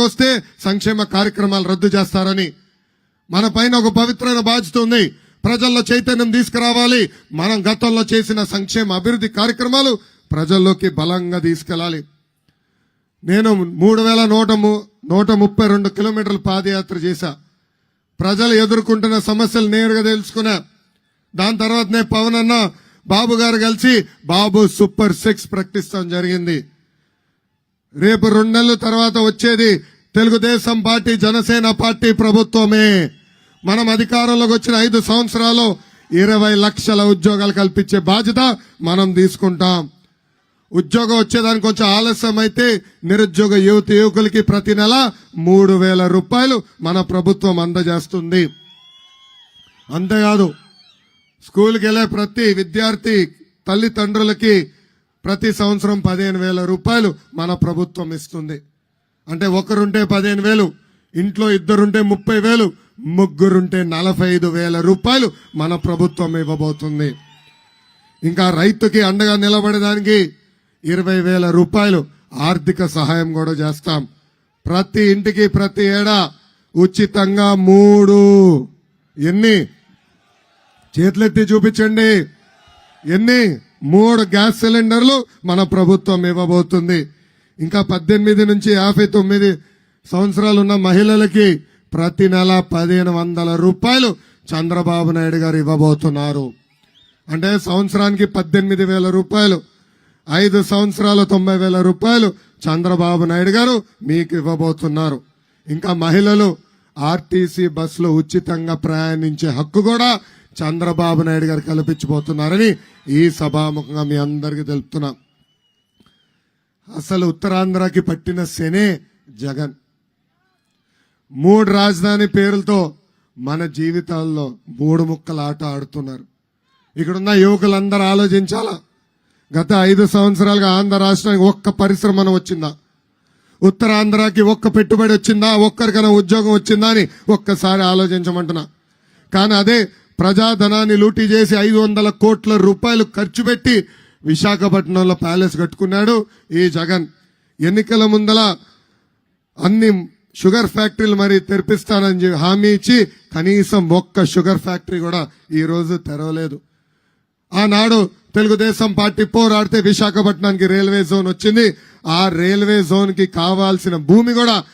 వస్తే సంక్షేమ కార్యక్రమాలు రద్దు చేస్తారని. మన పైన ఒక పవిత్రమైన బాధ్యత ఉంది. ప్రజల్లో చైతన్యం తీసుకురావాలి. మనం గతంలో చేసిన సంక్షేమ అభివృద్ధి కార్యక్రమాలు ప్రజల్లోకి బలంగా తీసుకెళ్ళాలి. నేను మూడు వేల నూట నూట ముప్పై రెండు కిలోమీటర్ల పాదయాత్ర చేశా. ప్రజలు ఎదుర్కొంటున్న సమస్యలు నేరుగా తెలుసుకున్నా. దాని తర్వాత నేను పవన్ అన్న బాబు గారు కలిసి బాబు సూపర్ సిక్స్ ప్రకటిస్తాం జరిగింది. రేపు రెండు నెలల తర్వాత వచ్చేది తెలుగుదేశం పార్టీ జనసేన పార్టీ ప్రభుత్వమే. మనం అధికారంలోకి వచ్చిన ఐదు సంవత్సరాలు ఇరవై లక్షల ఉద్యోగాలు కల్పించే బాధ్యత మనం తీసుకుంటాం. ఉద్యోగం వచ్చేదానికి కొంచెం ఆలస్యం అయితే నిరుద్యోగ యువత యువకులకి ప్రతి నెల మూడు వేల రూపాయలు మన ప్రభుత్వం అందజేస్తుంది. అంతేకాదు స్కూల్కి వెళ్ళే ప్రతి విద్యార్థి తల్లిదండ్రులకి ప్రతి సంవత్సరం పదిహేను వేల రూపాయలు మన ప్రభుత్వం ఇస్తుంది. అంటే ఒకరుంటే పదిహేను వేలు ఇంట్లో ఇద్దరుంటే ముప్పై వేలు ముగ్గురుంటే నలభై ఐదు వేల రూపాయలు మన ప్రభుత్వం ఇవ్వబోతుంది. ఇంకా రైతుకి అండగా నిలబడడానికి ఇరవై వేల రూపాయలు ఆర్థిక సహాయం కూడా చేస్తాం. ప్రతి ఇంటికి ప్రతి ఏడా ఉచితంగా మూడు. ఎన్ని? చేతులెత్తి చూపించండి. ఎన్ని? మూడు గ్యాస్ సిలిండర్లు మన ప్రభుత్వం ఇవ్వబోతుంది. ఇంకా పద్దెనిమిది నుంచి యాభై తొమ్మిది సంవత్సరాలు ఉన్న మహిళలకి ప్రతి నెల పదిహేను వందల రూపాయలు చంద్రబాబు నాయుడు గారు ఇవ్వబోతున్నారు. అంటే సంవత్సరానికి పద్దెనిమిది వేల రూపాయలు ఐదు సంవత్సరాలు తొంభై వేల రూపాయలు చంద్రబాబు నాయుడు గారు మీకు ఇవ్వబోతున్నారు. ఇంకా మహిళలు ఆర్టీసీ బస్సులో ఉచితంగా ప్రయాణించే హక్కు కూడా చంద్రబాబు నాయుడు గారు కల్పించబోతున్నారని ఈ సభాముఖంగా మీ అందరికీ తెలుపుతున్నాం. అసలు ఉత్తరాంధ్రకి పట్టిన శనే జగన్. మూడు రాజధాని పేరులతో మన జీవితాల్లో మూడు ముక్కల ఆట ఆడుతున్నారు. ఇక్కడున్న యువకులందరూ ఆలోచించాలా? గత ఐదు సంవత్సరాలుగా ఆంధ్ర రాష్ట్రానికి ఒక్క పరిశ్రమ వచ్చిందా? ఉత్తరాంధ్రకి ఒక్క పెట్టుబడి వచ్చిందా? ఒక్కరికైనా ఉద్యోగం వచ్చిందా అని ఒక్కసారి ఆలోచించమంటున్నా. కానీ అదే ప్రజాధనాన్ని లూటీ చేసి ఐదు వందల కోట్ల రూపాయలు ఖర్చు పెట్టి విశాఖపట్నంలో ప్యాలెస్ కట్టుకున్నాడు ఈ జగన్. ఎన్నికల ముందల అన్ని షుగర్ ఫ్యాక్టరీలు మరి తెరిపిస్తానని చెప్పి హామీ ఇచ్చి కనీసం ఒక్క షుగర్ ఫ్యాక్టరీ కూడా ఈరోజు తెరవలేదు. ఆనాడు తెలుగుదేశం పార్టీ పోరాడితే విశాఖపట్నానికి రైల్వే జోన్ వచ్చింది. ఆ రైల్వే జోన్కి కావాల్సిన భూమి కూడా